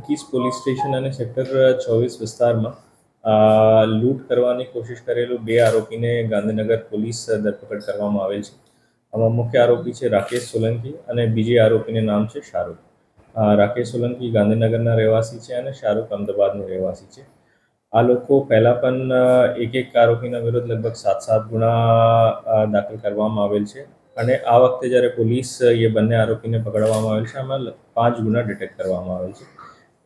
એકવીસ police station અને sector ચોવીસ વિસ્તારમાં લૂંટ કરવાની કોશિશ કરેલું બે આરોપીને ગાંધીનગર પોલીસ ધરપકડ કરવામાં આવેલ છે. આમાં મુખ્ય આરોપી છે રાકેશ સોલંકી અને બીજી આરોપીનું નામ છે શાહરૂખ. રાકેશ સોલંકી ગાંધીનગરના રહેવાસી છે અને શાહરૂખ અમદાવાદનો રહેવાસી છે. આ લોકો પહેલાં પણ એક એક આરોપીના વિરુદ્ધ લગભગ સાત સાત ગુના દાખલ કરવામાં આવેલ છે અને આ વખતે જ્યારે પોલીસ એ બંને આરોપીને પકડવામાં આવેલ છે, આમાં પાંચ ગુના ડિટેક્ટ કરવામાં આવેલ છે.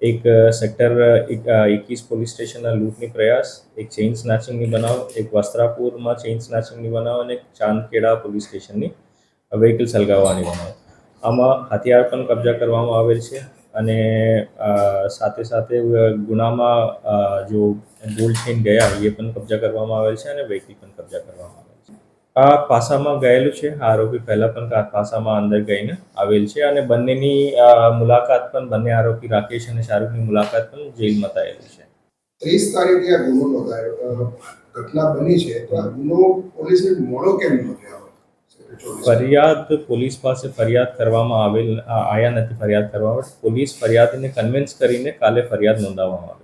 એક સેક્ટર એકવીસ પોલીસ સ્ટેશનના લૂંટની પ્રયાસ, એક ચેઇન સ્નેચિંગની બનાવ, એક વસ્ત્રાપુરમાં ચેઇન સ્નેચિંગની બનાવ અને એક ચાંદખેડા પોલીસ સ્ટેશનની વેહિકલ સળગાવવાની બનાવ. આમાં હથિયાર પણ કબજા કરવામાં આવેલ છે અને સાથે સાથે ગુનામાં જો ગોલ્ડ ચેઇન ગયા, એ પણ કબજા કરવામાં આવેલ છે અને વેહિકલ પણ કબજા કરવામાં આવેલ છે. આ પાસામાં ગયેલું છે. આ આરોપી પહેલાં પણ પાસામાં અંદર ગઈને આવેલ છે અને બંનેની મુલાકાત પણ બંને આરોપી રાકેશ અને શાહરૂખની મુલાકાત પણ જેલમાં થયેલી છે. ત્રીસ તારીખે આ ગુનો નોંધાયો. ઘટના બની છે તો આ ગુનો પોલીસને મોડો કેમ નોંધ્યો ફરિયાદ પોલીસ પાસે ફરિયાદ કરવામાં આવેલ આયા નથી ફરિયાદ કરવામાં પોલીસ ફરિયાદને કન્વિન્સ કરીને કાલે ફરિયાદ નોંધાવવામાં આવેલ